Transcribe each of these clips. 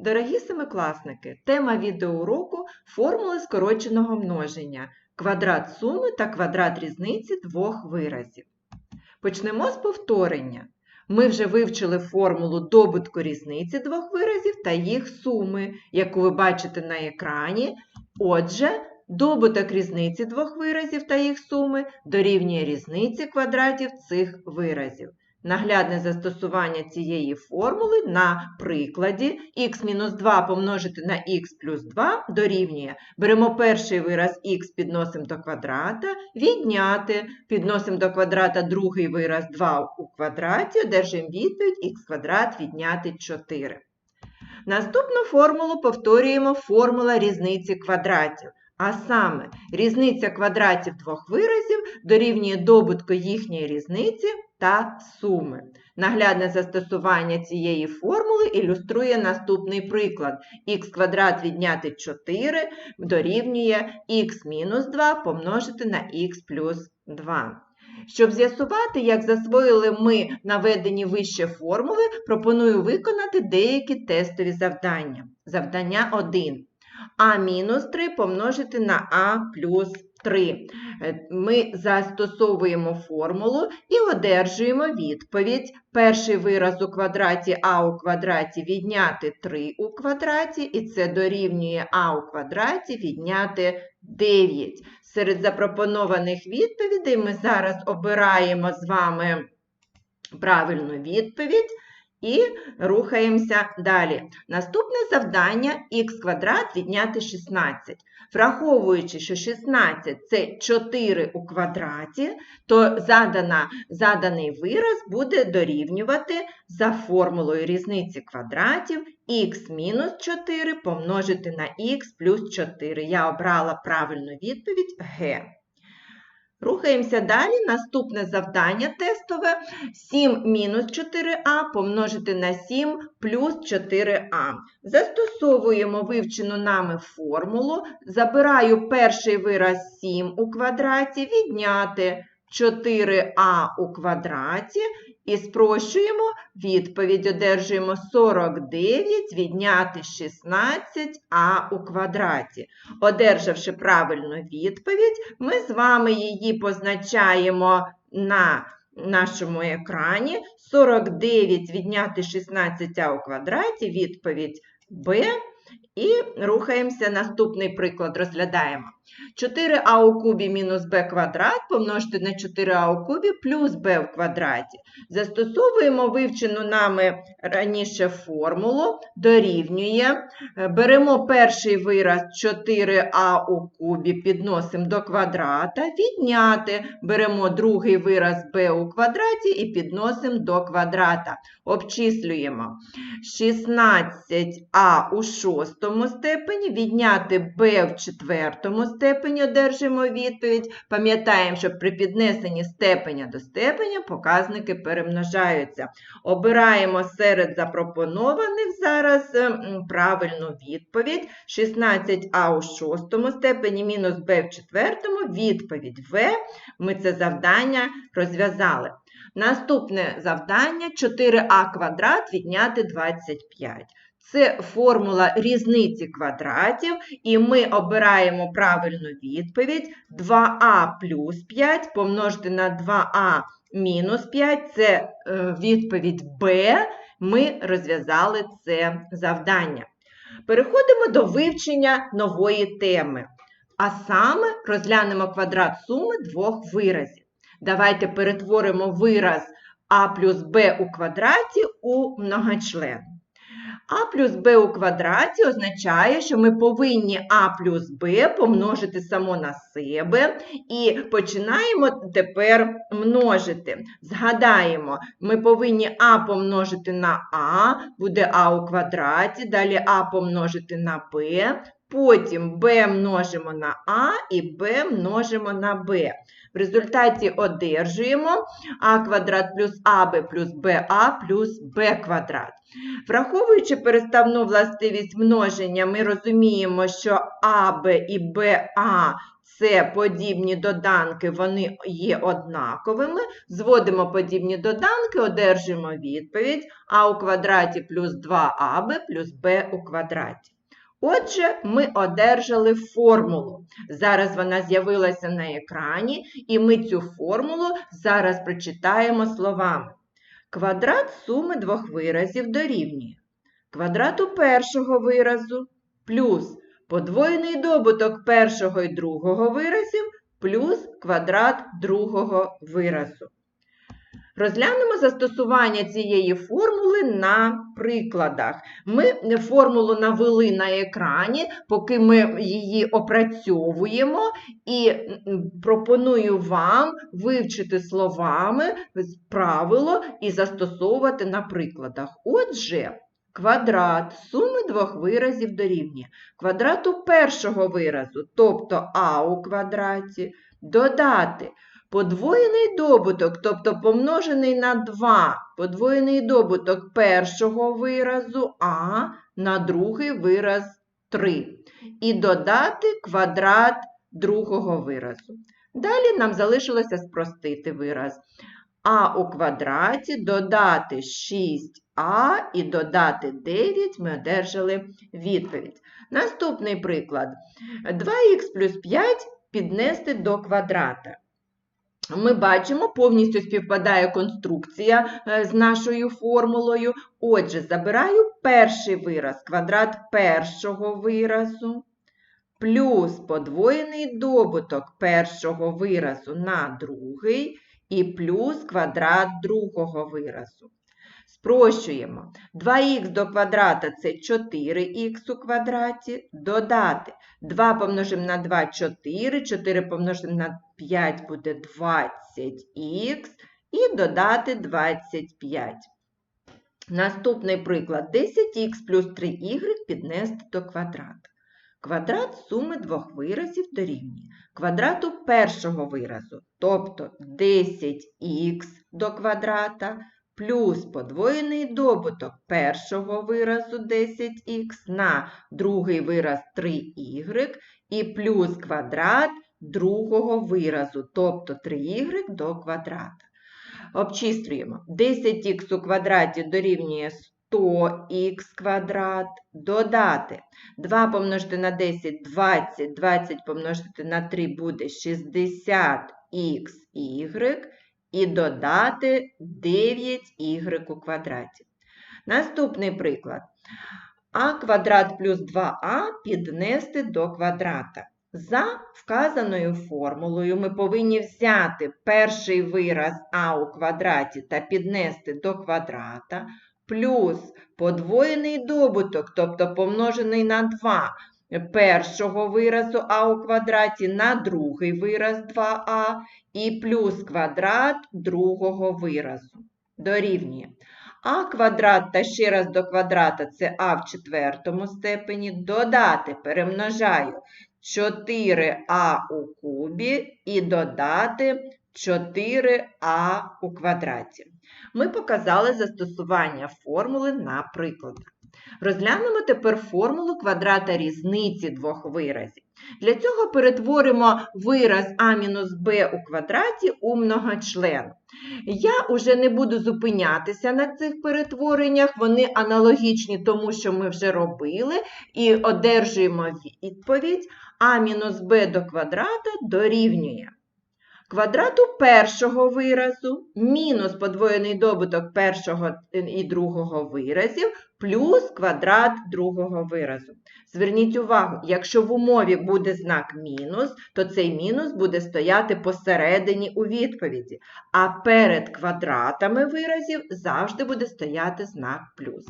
Дорогі семикласники, тема відеоуроку формули скороченого множення, квадрат суми та квадрат різниці двох виразів. Почнемо з повторення. Ми вже вивчили формулу добутку різниці двох виразів та їх суми, яку ви бачите на екрані. Отже, добуток різниці двох виразів та їх суми дорівнює різниці квадратів цих виразів. Наглядне застосування цієї формули на прикладі х-2 помножити на х плюс 2 дорівнює. Беремо перший вираз х підносимо до квадрата, відняти, підносимо до квадрата другий вираз 2 у квадраті, одержимо відповідь х квадрат відняти 4. Наступну формулу повторюємо формула різниці квадратів. А саме, різниця квадратів двох виразів дорівнює добутку їхньої різниці та суми. Наглядне застосування цієї формули ілюструє наступний приклад. х квадрат відняти 4 дорівнює х мінус 2 помножити на х плюс 2. Щоб з'ясувати, як засвоїли ми наведені вище формули, пропоную виконати деякі тестові завдання. Завдання 1. А мінус 3 помножити на А плюс 3. Ми застосовуємо формулу і одержуємо відповідь. Перший вираз у квадраті А у квадраті відняти 3 у квадраті, і це дорівнює А у квадраті відняти 9. Серед запропонованих відповідей ми зараз обираємо з вами правильну відповідь. І рухаємося далі. Наступне завдання х квадрат відняти 16. Враховуючи, що 16 це 4 у квадраті, то задана, заданий вираз буде дорівнювати за формулою різниці квадратів х мінус 4 помножити на х плюс 4. Я обрала правильну відповідь Г. Рухаємося далі. Наступне завдання тестове 7 мінус 4а помножити на 7 плюс 4а. Застосовуємо вивчену нами формулу. Забираю перший вираз 7 у квадраті, відняти 4а у квадраті і спрощуємо відповідь. Одержуємо 49 відняти 16а у квадраті. Одержавши правильну відповідь, ми з вами її позначаємо на нашому екрані. 49 відняти 16а у квадраті, відповідь Б. І рухаємося, наступний приклад розглядаємо. 4а у кубі мінус b квадрат помножити на 4а у кубі плюс b в квадраті. Застосовуємо вивчену нами раніше формулу, дорівнює. Беремо перший вираз 4а у кубі, підносимо до квадрата, відняти. Беремо другий вираз b у квадраті і підносимо до квадрата. Обчислюємо 16а у шостому степені, відняти b в четвертому степені одержимо відповідь. Пам'ятаємо, що при піднесенні степеня до степеня показники перемножаються. Обираємо серед запропонованих зараз правильну відповідь. 16а у шостому степені мінус b в четвертому, відповідь В. Ми це завдання розв'язали. Наступне завдання 4а квадрат відняти 25. Це формула різниці квадратів, і ми обираємо правильну відповідь. 2а плюс 5 помножити на 2а мінус 5 це е, відповідь Б. Ми розв'язали це завдання. Переходимо до вивчення нової теми. А саме розглянемо квадрат суми двох виразів. Давайте перетворимо вираз а плюс b у квадраті у многочлен. А плюс b у квадраті означає, що ми повинні а плюс b помножити само на себе. І починаємо тепер множити. Згадаємо, ми повинні а помножити на а, буде а у квадраті, далі а помножити на b, потім b множимо на а і b множимо на b. В результаті одержуємо а квадрат плюс аб плюс ба плюс б квадрат. Враховуючи переставну властивість множення, ми розуміємо, що АБ і БА це подібні доданки, вони є однаковими. Зводимо подібні доданки, одержуємо відповідь а у квадраті плюс 2аб плюс b у квадраті. Отже, ми одержали формулу. Зараз вона з'явилася на екрані, і ми цю формулу зараз прочитаємо словами. Квадрат суми двох виразів дорівнює квадрату першого виразу плюс подвоєний добуток першого і другого виразів плюс квадрат другого виразу. Розглянемо застосування цієї формули на прикладах. Ми формулу навели на екрані, поки ми її опрацьовуємо, і пропоную вам вивчити словами правило і застосовувати на прикладах. Отже, квадрат суми двох виразів дорівнює квадрату першого виразу, тобто а у квадраті, додати Подвоєний добуток, тобто помножений на 2, подвоєний добуток першого виразу А на другий вираз 3. І додати квадрат другого виразу. Далі нам залишилося спростити вираз. А у квадраті додати 6а і додати 9 ми одержали відповідь. Наступний приклад. 2х плюс 5 піднести до квадрата. Ми бачимо, повністю співпадає конструкція е, з нашою формулою. Отже, забираю перший вираз, квадрат першого виразу, плюс подвоєний добуток першого виразу на другий, і плюс квадрат другого виразу. Спрощуємо. 2х до квадрата це 4х у квадраті, додати 2 помножимо на 2 4, 4 помножимо на 5 буде 20х і додати 25. Наступний приклад 10х плюс 3y піднести до квадрата. Квадрат суми двох виразів дорівнює квадрату першого виразу, тобто 10х до квадрата плюс подвоєний добуток першого виразу 10х на другий вираз 3y і плюс квадрат другого виразу, тобто 3y до квадрата. Обчислюємо. 10х у квадраті дорівнює 100х квадрат, додати. 2 помножити на 10 20, 20 помножити на 3 буде 60х і додати 9y у квадраті. Наступний приклад. А квадрат плюс 2а піднести до квадрата. За вказаною формулою ми повинні взяти перший вираз а у квадраті та піднести до квадрата, плюс подвоєний добуток, тобто помножений на 2 першого виразу а у квадраті на другий вираз 2а і плюс квадрат другого виразу. Дорівнює. А квадрат та ще раз до квадрата це а в четвертому степені. Додати перемножаю 4а у кубі і додати 4а у квадраті. Ми показали застосування формули на прикладах. Розглянемо тепер формулу квадрата різниці двох виразів. Для цього перетворимо вираз а-б у квадраті у многочлен. Я вже не буду зупинятися на цих перетвореннях, вони аналогічні тому, що ми вже робили, і одержуємо відповідь а-б до квадрата дорівнює. Квадрату першого виразу мінус подвоєний добуток першого і другого виразів плюс квадрат другого виразу. Зверніть увагу, якщо в умові буде знак мінус, то цей мінус буде стояти посередині у відповіді, а перед квадратами виразів завжди буде стояти знак плюс.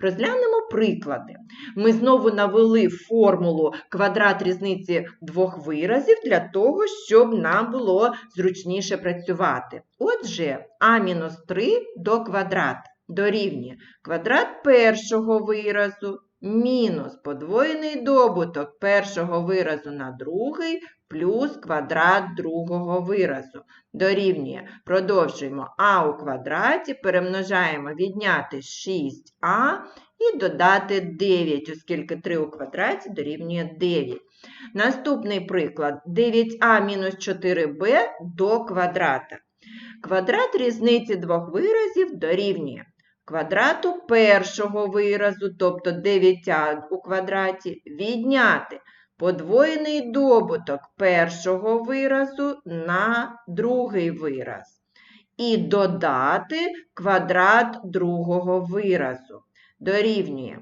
Розглянемо приклади. Ми знову навели формулу квадрат різниці двох виразів для того, щоб нам було зручніше працювати. Отже, а-3 до квадрата дорівнює квадрат першого виразу мінус подвоєний добуток першого виразу на другий плюс квадрат другого виразу. Дорівнює. Продовжуємо а у квадраті, перемножаємо відняти 6а і додати 9, оскільки 3 у квадраті дорівнює 9. Наступний приклад 9а мінус 4b до квадрата. Квадрат різниці двох виразів дорівнює квадрату першого виразу, тобто 9а у квадраті, відняти подвоєний добуток першого виразу на другий вираз. І додати квадрат другого виразу. Дорівнює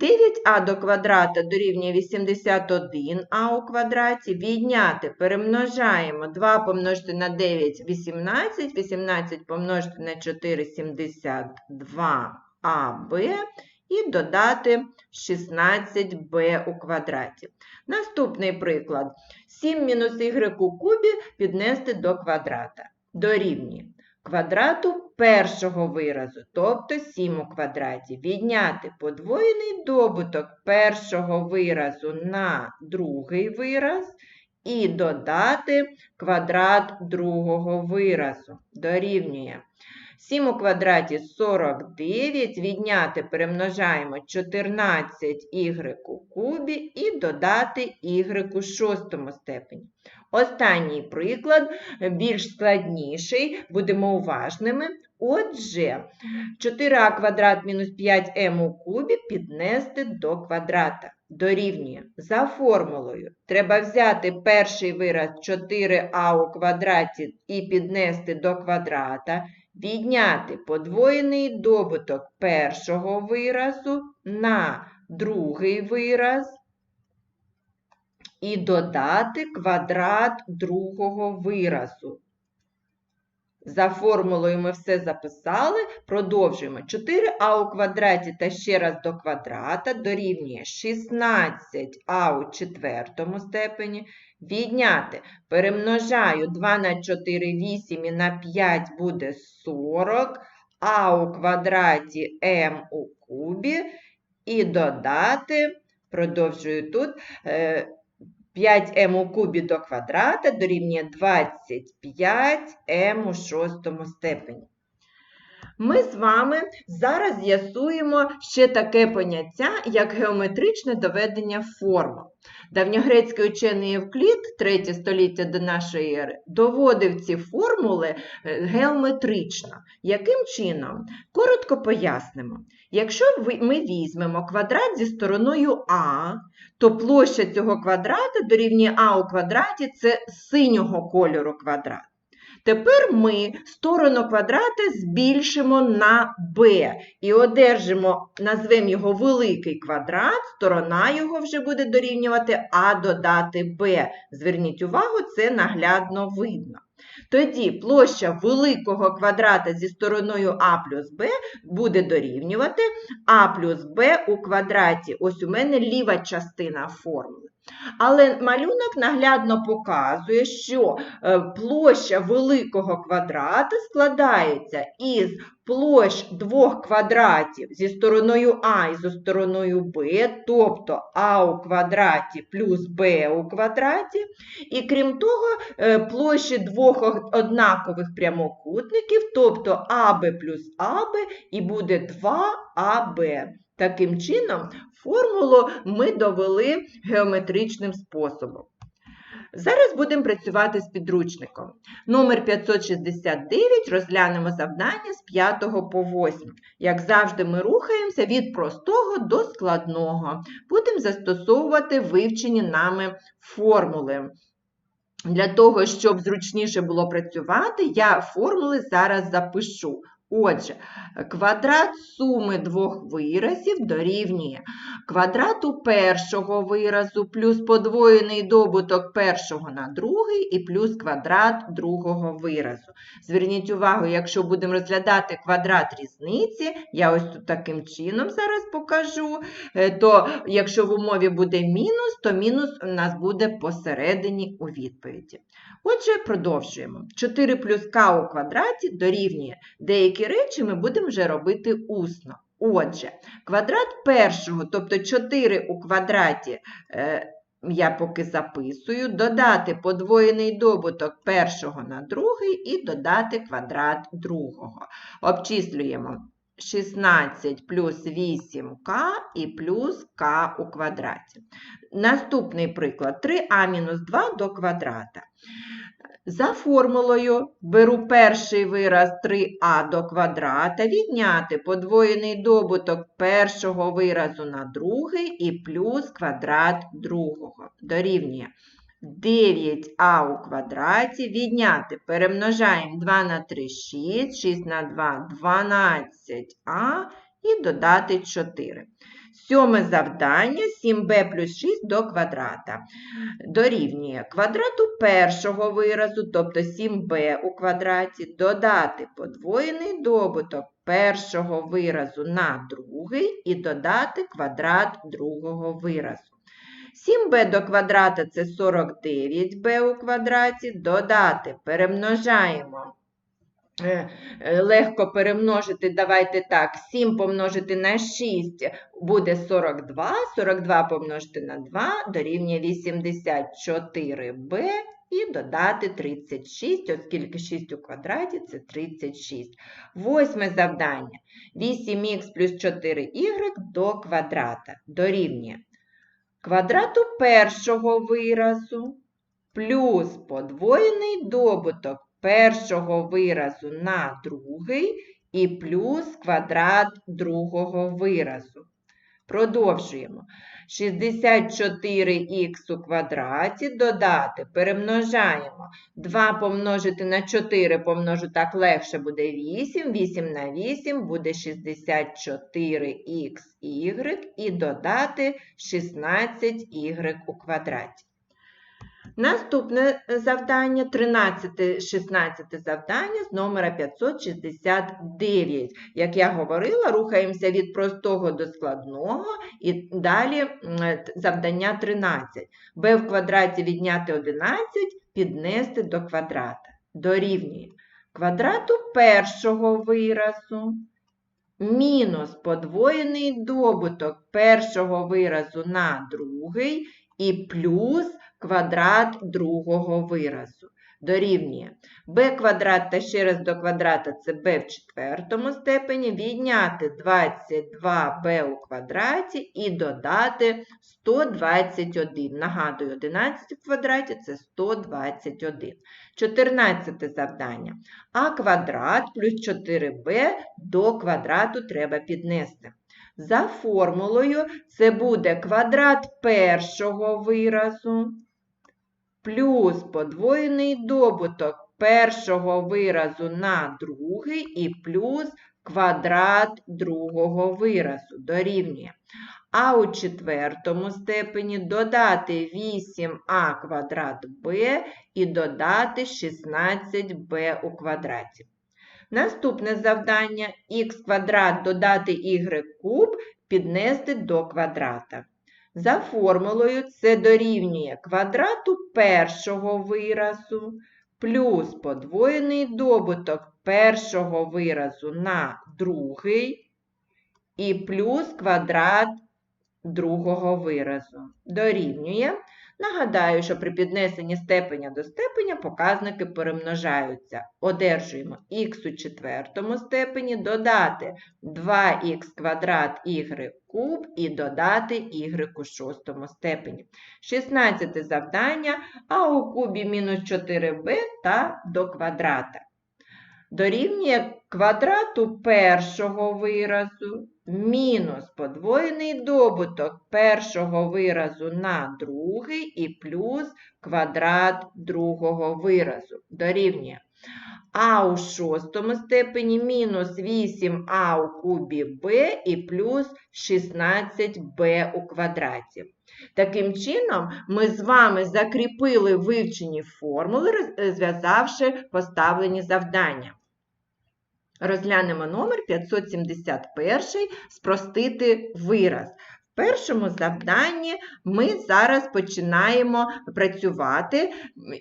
9а до квадрата дорівнює 81а у квадраті. Відняти перемножаємо 2 помножити на 9 – 18, 18 помножити на 4 – 72аб і додати 16b у квадраті. Наступний приклад. 7 мінус у кубі піднести до квадрата. Дорівнює квадрату першого виразу, тобто 7 у квадраті. Відняти подвоєний добуток першого виразу на другий вираз і додати квадрат другого виразу. Дорівнює 7 у квадраті 49, відняти перемножаємо 14y у кубі і додати y у шостому степені. Останній приклад, більш складніший, будемо уважними. Отже, 4а квадрат мінус 5m у кубі піднести до квадрата. Дорівнює. За формулою треба взяти перший вираз 4а у квадраті і піднести до квадрата, відняти подвоєний добуток першого виразу на другий вираз і додати квадрат другого виразу. За формулою ми все записали, продовжуємо. 4а у квадраті та ще раз до квадрата дорівнює 16а у четвертому степені. Відняти перемножаю 2 на 4 – 8 і на 5 буде 40, а у квадраті m у кубі і додати, продовжую тут, е, 5m у кубі до квадрата дорівнює 25М у шостому степені. Ми з вами зараз з'ясуємо ще таке поняття, як геометричне доведення формул. Давньогрецький учений Євклід, 3 століття до нашої ери, доводив ці формули е, геометрично. Яким чином? Коротко пояснимо. Якщо ми візьмемо квадрат зі стороною А, то площа цього квадрата дорівнює А у квадраті це синього кольору квадрат. Тепер ми сторону квадрата збільшимо на b і одержимо, назвемо його великий квадрат, сторона його вже буде дорівнювати А додати b. Зверніть увагу, це наглядно видно. Тоді площа великого квадрата зі стороною А плюс Б буде дорівнювати А плюс Б у квадраті. Ось у мене ліва частина формули. Але малюнок наглядно показує, що е, площа великого квадрата складається із площ двох квадратів зі стороною А і зі стороною Б, тобто А у квадраті плюс Б у квадраті. І крім того, е, площі двох однакових прямокутників, тобто АБ плюс АБ, і буде 2АБ. Таким чином, формулу ми довели геометричним способом. Зараз будемо працювати з підручником. Номер 569 розглянемо завдання з 5 по 8. Як завжди, ми рухаємося від простого до складного. Будемо застосовувати вивчені нами формули. Для того, щоб зручніше було працювати, я формули зараз запишу. Отже, квадрат суми двох виразів дорівнює квадрату першого виразу плюс подвоєний добуток першого на другий і плюс квадрат другого виразу. Зверніть увагу, якщо будемо розглядати квадрат різниці, я ось тут таким чином зараз покажу, е, то якщо в умові буде мінус, то мінус у нас буде посередині у відповіді. Отже, продовжуємо. 4 плюс k у квадраті дорівнює деякі речі ми будемо вже робити усно. Отже, квадрат першого, тобто 4 у квадраті, е, я поки записую, додати подвоєний добуток першого на другий і додати квадрат другого. Обчислюємо 16 плюс 8к і плюс к у квадраті. Наступний приклад 3а мінус 2 до квадрата. За формулою беру перший вираз 3а до квадрата, відняти подвоєний добуток першого виразу на другий і плюс квадрат другого. Дорівнює 9а у квадраті, відняти, перемножаємо 2 на 3, 6, 6 на 2, 12а і додати 4. Сьоме завдання 7b плюс 6 до квадрата. Дорівнює квадрату першого виразу, тобто 7b у квадраті, додати подвоєний добуток першого виразу на другий і додати квадрат другого виразу. 7b до квадрата це 49b у квадраті, додати, перемножаємо. Е, е, Легко перемножити, давайте так, 7 помножити на 6 буде 42, 42 помножити на 2 дорівнює 84b і додати 36, оскільки 6 у квадраті це 36. Восьме завдання. 8х плюс 4y до квадрата. Дорівнює квадрату першого виразу плюс подвоєний добуток першого виразу на другий і плюс квадрат другого виразу. Продовжуємо. 64х у квадраті додати, перемножаємо. 2 помножити на 4 помножу так легше буде 8. 8 на 8 буде 64х і додати 16y у квадраті. Наступне завдання, 13-16 завдання з номера 569. Як я говорила, рухаємося від простого до складного і далі завдання 13. b в квадраті відняти 11, піднести до квадрата. Дорівнює квадрату першого виразу мінус подвоєний добуток першого виразу на другий і плюс квадрат другого виразу. Дорівнює b квадрат та ще раз до квадрата це b в четвертому степені, відняти 22b у квадраті і додати 121. Нагадую, 11 в квадраті це 121. 14 завдання. а квадрат плюс 4b до квадрату треба піднести. За формулою це буде квадрат першого виразу плюс подвоєний добуток першого виразу на другий і плюс квадрат другого виразу дорівнює. А у четвертому степені додати 8а квадрат b і додати 16b у квадраті. Наступне завдання х квадрат додати y куб піднести до квадрата. За формулою це дорівнює квадрату першого виразу плюс подвоєний добуток першого виразу на другий і плюс квадрат другого виразу. Дорівнює. Нагадаю, що при піднесенні степеня до степеня показники перемножаються. Одержуємо х у четвертому степені, додати 2х квадрат y куб і додати y у шостому степені. 16 завдання, а у кубі мінус 4b та до квадрата. Дорівнює квадрату першого виразу мінус подвоєний добуток першого виразу на другий і плюс квадрат другого виразу. Дорівнює. А у шостому степені мінус 8а у кубі b і плюс 16b у квадраті. Таким чином, ми з вами закріпили вивчені формули, зв'язавши поставлені завдання. Розглянемо номер 571 спростити вираз. Першому завданні ми зараз починаємо працювати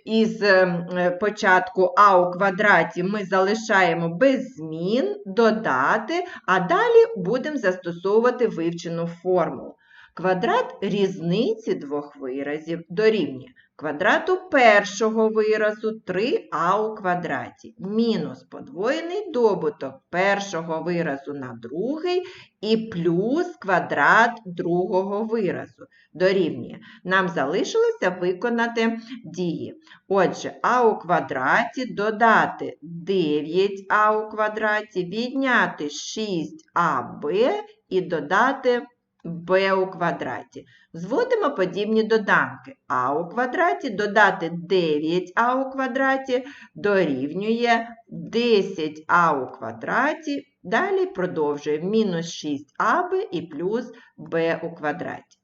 із е, початку а у квадраті ми залишаємо без змін, додати, а далі будемо застосовувати вивчену формулу. Квадрат різниці двох виразів дорівнює квадрату першого виразу 3а у квадраті мінус подвоєний добуток першого виразу на другий і плюс квадрат другого виразу дорівнює. Нам залишилося виконати дії. Отже, а у квадраті додати 9а у квадраті, відняти 6аб і додати b у квадраті. Зводимо подібні доданки. а у квадраті додати 9а у квадраті дорівнює 10а у квадраті. Далі продовжуємо мінус 6аб і плюс b у квадраті.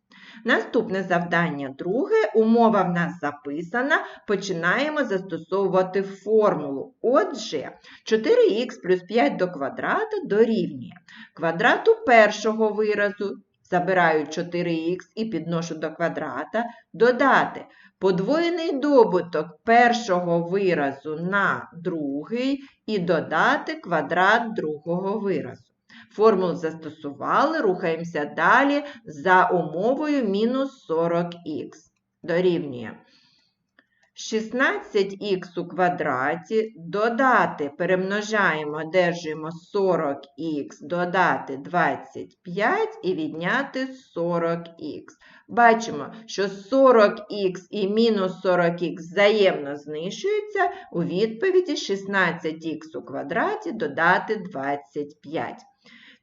Наступне завдання друге. Умова в нас записана. Починаємо застосовувати формулу. Отже, 4х плюс 5 до квадрата дорівнює квадрату першого виразу. Забираю 4х і підношу до квадрата, додати подвоєний добуток першого виразу на другий і додати квадрат другого виразу. Формулу застосували, рухаємося далі за умовою мінус 40х. Дорівнює 16х у квадраті додати, перемножаємо, одержуємо 40х, додати 25 і відняти 40х. Бачимо, що 40х і мінус 40х взаємно знищуються, у відповіді 16х у квадраті додати 25.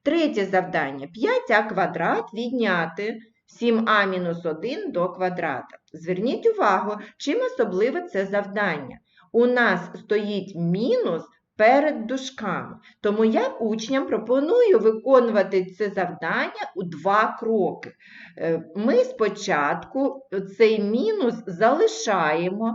Третє завдання 5а квадрат відняти 7а-1 до квадрата. Зверніть увагу, чим особливе це завдання. У нас стоїть мінус перед дужками. Тому я учням пропоную виконувати це завдання у два кроки. Е, ми спочатку цей мінус залишаємо,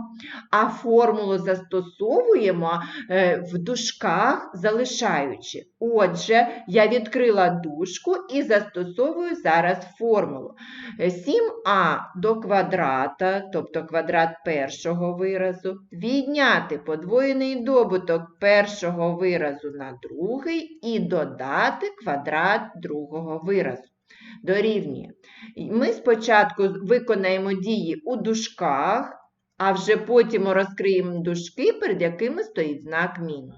а формулу застосовуємо е, в дужках, залишаючи. Отже, я відкрила дужку і застосовую зараз формулу. 7а до квадрата, тобто квадрат першого виразу, відняти подвоєний добуток першого виразу на другий і додати квадрат другого виразу. Дорівнює. Ми спочатку виконаємо дії у дужках, а вже потім розкриємо дужки, перед якими стоїть знак мінус.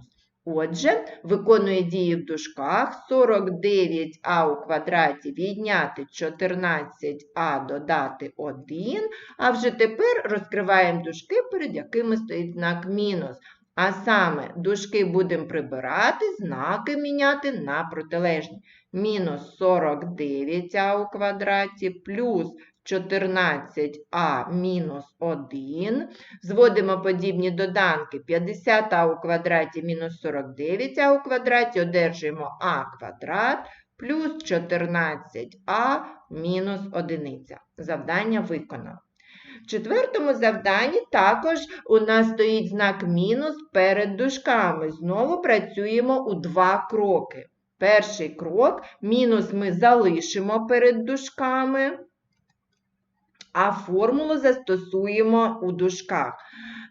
Отже, виконує дії в дужках 49а у квадраті відняти 14а додати 1, а вже тепер розкриваємо дужки, перед якими стоїть знак мінус. А саме дужки будемо прибирати, знаки міняти на протилежні. Мінус 49а у квадраті плюс 14а мінус 1. Зводимо подібні доданки 50а у квадраті мінус 49а у квадраті, одержуємо а квадрат плюс 14а мінус 1. Завдання виконано. В четвертому завданні також у нас стоїть знак мінус перед дужками. Знову працюємо у два кроки. Перший крок мінус ми залишимо перед дужками а формулу застосуємо у дужках.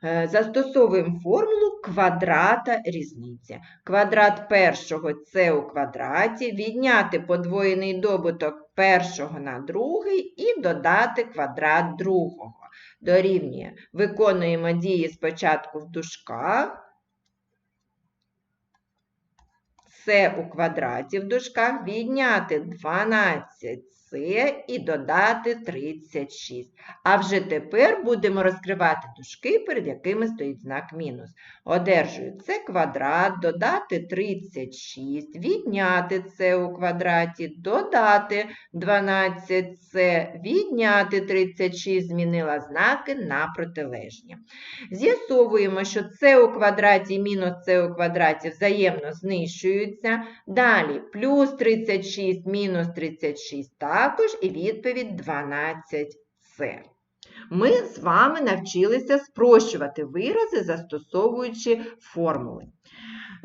Е, застосовуємо формулу квадрата різниці. Квадрат першого це у квадраті, відняти подвоєний добуток першого на другий і додати квадрат другого. Дорівнює. Виконуємо дії спочатку в дужках. Це у квадраті в дужках відняти 12 і додати 36. А вже тепер будемо розкривати дужки, перед якими стоїть знак мінус. Одержую це квадрат, додати 36, відняти це у квадраті, додати 12це, відняти 36, змінила знаки на протилежні. З'ясовуємо, що це у квадраті мінус це у квадраті взаємно знищуються. Далі плюс 36 мінус 36 також і відповідь 12С. Ми з вами навчилися спрощувати вирази, застосовуючи формули.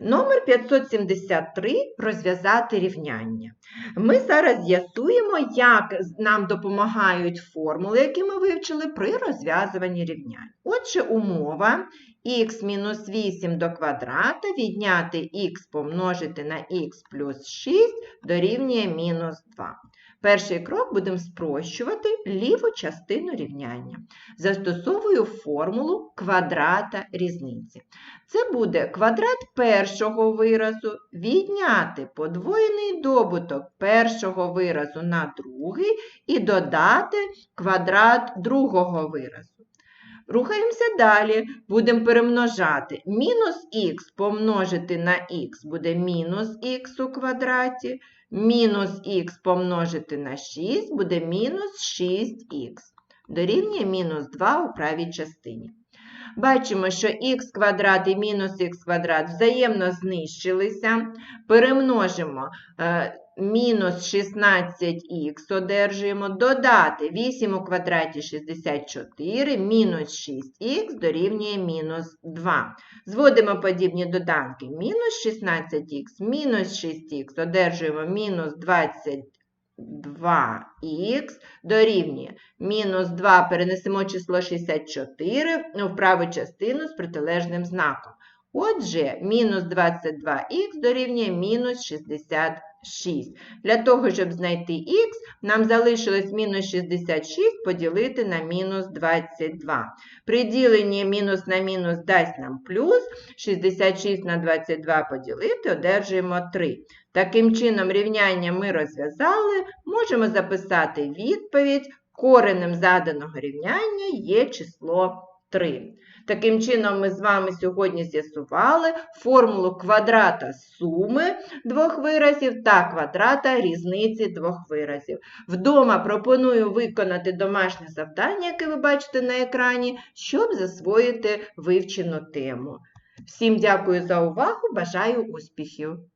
Номер 573 розв'язати рівняння. Ми зараз з'ясуємо, як нам допомагають формули, які ми вивчили при розв'язуванні рівнянь. Отже, умова х-8 до квадрата відняти х помножити на х плюс 6 дорівнює мінус 2. Перший крок будемо спрощувати ліву частину рівняння. Застосовую формулу квадрата різниці. Це буде квадрат першого виразу відняти подвоєний добуток першого виразу на другий і додати квадрат другого виразу. Рухаємося далі, будемо перемножати. Мінус х помножити на х буде мінус х у квадраті, мінус х помножити на 6 буде мінус 6х. Дорівнює мінус 2 у правій частині. Бачимо, що х квадрат і мінус х квадрат взаємно знищилися. Перемножимо е, мінус 16х одержуємо, додати 8 у квадраті 64, мінус 6х дорівнює мінус 2. Зводимо подібні доданки. Мінус 16х, мінус 6х одержуємо мінус 22х дорівнює мінус 2 перенесемо число 64 в праву частину з протилежним знаком. Отже, мінус 22х дорівнює мінус 66. Для того, щоб знайти х, нам залишилось мінус 66 поділити на мінус 22. При діленні мінус на мінус дасть нам плюс, 66 на 22 поділити, одержуємо 3. Таким чином, рівняння ми розв'язали, можемо записати відповідь. Коренем заданого рівняння є число 3. Таким чином, ми з вами сьогодні з'ясували формулу квадрата суми двох виразів та квадрата різниці двох виразів. Вдома пропоную виконати домашнє завдання, яке ви бачите на екрані, щоб засвоїти вивчену тему. Всім дякую за увагу, бажаю успіхів!